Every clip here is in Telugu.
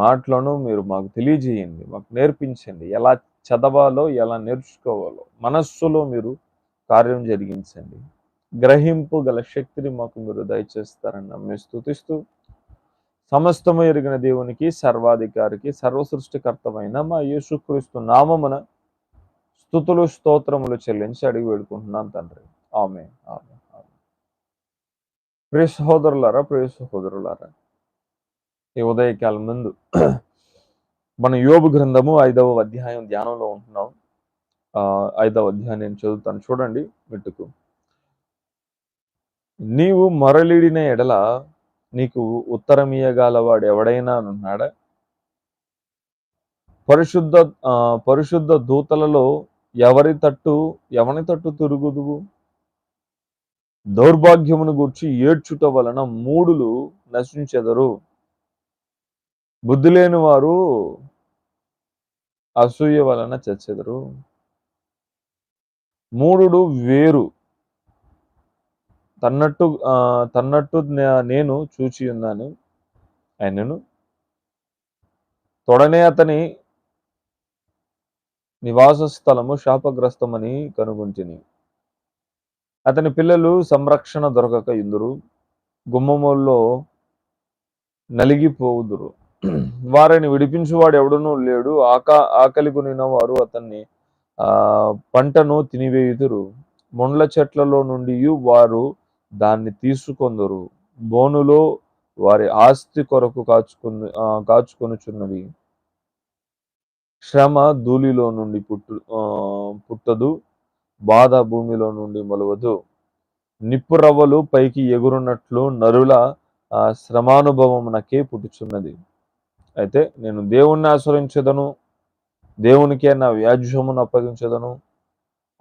మాటలను మీరు మాకు తెలియజేయండి మాకు నేర్పించండి. ఎలా చదవాలో ఎలా నేర్చుకోవాలో మనస్సులో మీరు కార్యం జరిగించండి. గ్రహింపు గల శక్తిని మాకు మీరు దయచేస్తారని నమ్మి స్థుతిస్తూ సమస్తము ఎరిగిన దేవునికి సర్వాధికారికి సర్వసృష్టికర్తమైన మా యేసుక్రీస్తు నామమున స్థుతులు స్తోత్రములు చెల్లించి అడిగి వేడుకుంటున్నాను తండ్రి. ఆమె ఆమె ఆమె ప్రియ సహోదరులారా ప్రియ సహోదరులారా ఈ ఉదయకాలం ముందు మన యోబు గ్రంథము ఐదవ అధ్యాయం ధ్యానంలో ఉంటున్నాం. ఆ, ఐదవ అధ్యాయం నేను చదువుతాను. చూడండి మిట్టుకు. నీవు మరలిడిన ఎడల నీకు ఉత్తరమీయగలవాడు ఎవడైనా ఉన్నాడా? పరిశుద్ధ పరిశుద్ధ దూతలలో ఎవరి తట్టు ఎవని తట్టు తిరుగుదువు? దౌర్భాగ్యమును గూర్చి ఏడ్చుట వలన మూడులు నశించెదరు. బుద్ధి లేని వారు అసూయ వలన చచ్చెదరు. మూడు వేరు. తన్నట్టు తన్నట్టు నేను చూచి ఉన్నాను ఆయనను. తొడనే అతని నివాస స్థలము శాపగ్రస్తమని కనుగొంటిని. అతని పిల్లలు సంరక్షణ దొరకక ఇందురు. గుమ్మముల్లో నలిగిపోవుదురు Hmm. వారిని విడిపించువాడు ఎవడునూ లేడు. ఆకా ఆకలి కొనిన వారు అతన్ని ఆ పంటను తినివేయుదురు. ముండ్ల చెట్లలో నుండి వారు దాన్ని తీసుకొందరు. బోనులో వారి ఆస్తి కొరకు కాచుకుని కాచుకొనుచున్నవి. శ్రమ ధూళిలో నుండి పుట్టు పుట్టదు. బాధ భూమిలో నుండి మొలవదు. నిప్పు రవ్వలు పైకి ఎగురున్నట్లు నరుల శ్రమానుభవం నకే పుట్టుచున్నది. అయితే నేను దేవుణ్ణి ఆశ్రయించదను దేవునికే నా వ్యాజ్యమును అప్పగించదను.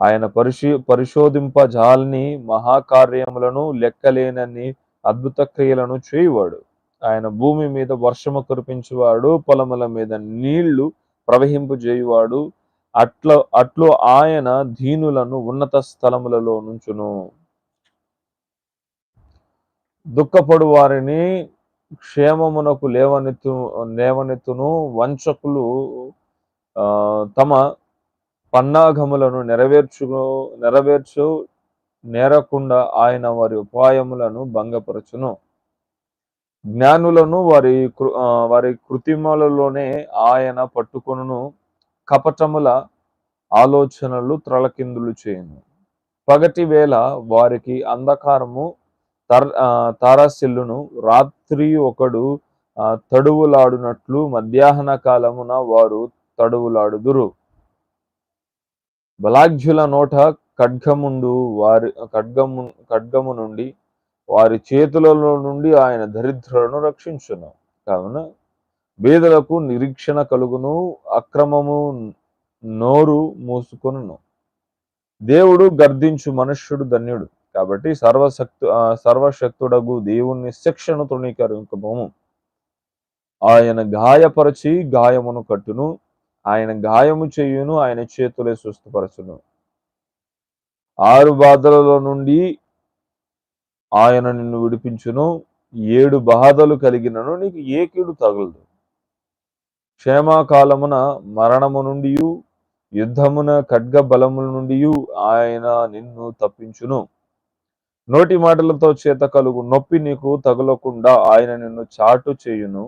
ఆయన పరిశీ పరిశోధింపజాలని మహాకార్యములను లెక్కలేనన్ని అద్భుత క్రియలను చేయువాడు. ఆయన భూమి మీద వర్షము కురిపించేవాడు పొలముల మీద నీళ్ళు ప్రవహింపజేయువాడు అట్ల అట్లు ఆయన దీనులను ఉన్నత స్థలములలో నుంచును. దుఃఖపడు వారిని క్షేమమునకు లేవనెత్తు లేవనెత్తును. వంచకులు ఆ, తమ పన్నాగములను నెరవేర్చు నెరవేర్చు నేరకుండా ఆయన వారి ఉపాయములను భంగపరచును. జ్ఞానులను వారి కృ వారి కృత్రిమలలోనే ఆయన పట్టుకొనును. కపటముల ఆలోచనలు త్రలకిందులు చేయును. పగటి వేళ వారికి అంధకారము తర్ ఆ, రాత్రి ఒకడు తడువులాడునట్లు మధ్యాహ్న కాలమున వారు తడువులాడుదురు. బలాఢ్యుల నోట ఖడ్గముండు వారి ఖడ్గము ఖడ్గము నుండి వారి చేతులలో నుండి ఆయన దరిద్రులను రక్షించును. కావున బీదలకు నిరీక్షణ కలుగును అక్రమము నోరు మూసుకొనును. దేవుడు గర్దించు మనుష్యుడు ధన్యుడు. కాబట్టి సర్వశక్తు సర్వశక్తుడగు దేవుణ్ణి శిక్షను తృణీకరింపము ఆయన గాయపరచి గాయమును కట్టును. ఆయన గాయము చేయును ఆయన చేతులే స్వస్థపరచును ఆరు బాధలలో నుండి ఆయన నిన్ను విడిపించును. ఏడు బాధలు కలిగినను నీకు ఏ కీడు తగలదు. క్షేమకాలమున మరణము నుండి యుద్ధమున ఖడ్గ బలముల నుండి ఆయన నిన్ను తప్పించును. నోటి మాటలతో చేత కలుగు నొప్పి నీకు తగులకుండా ఆయన నిన్ను చాటు చేయును.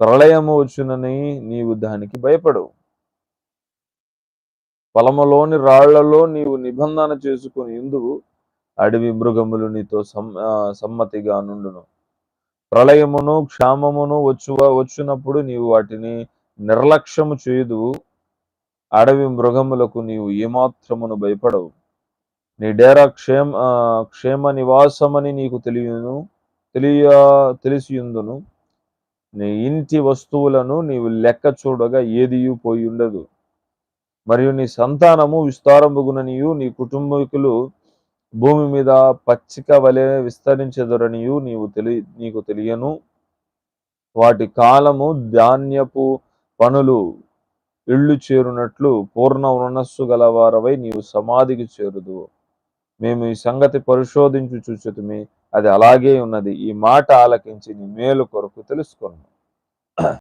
ప్రళయము వచ్చునని నీవు దానికి భయపడవు. పొలములోని రాళ్ళలో నీవు నిబంధన చేసుకుని ఇందువు అడవి మృగములు నీతో సమ్మతిగా నుండును. ప్రళయమును క్షామమును వచ్చు వచ్చినప్పుడు నీవు వాటిని నిర్లక్ష్యము చేయుదువు. అడవి మృగములకు నీవు ఏమాత్రమును భయపడవు. నీ డేరా క్షేమ ఆ, క్షేమ నివాసమని నీకు తెలియను తెలియ తెలిసియుందును. నీ ఇంటి వస్తువులను నీవు లెక్క చూడగా ఏదియూ పోయి ఉండదు మరియు నీ సంతానము విస్తారంబుగుననియు నీ కుటుంబీకులు భూమి మీద పచ్చిక వలె విస్తరించెదరనియు నీవు తెలి నీకు తెలియను. వాటి కాలము ధాన్యపు పనులు ఇళ్ళు చేరునట్లు పూర్ణ మనస్సు గలవారవై నీవు సమాధికి చేరుదు మేము ఈ సంగతి పరిశోధించు చూచుతుమి అది అలాగే ఉన్నది. ఈ మాట ఆలకించి నీ మేలు కొరకు తెలుసుకున్నాం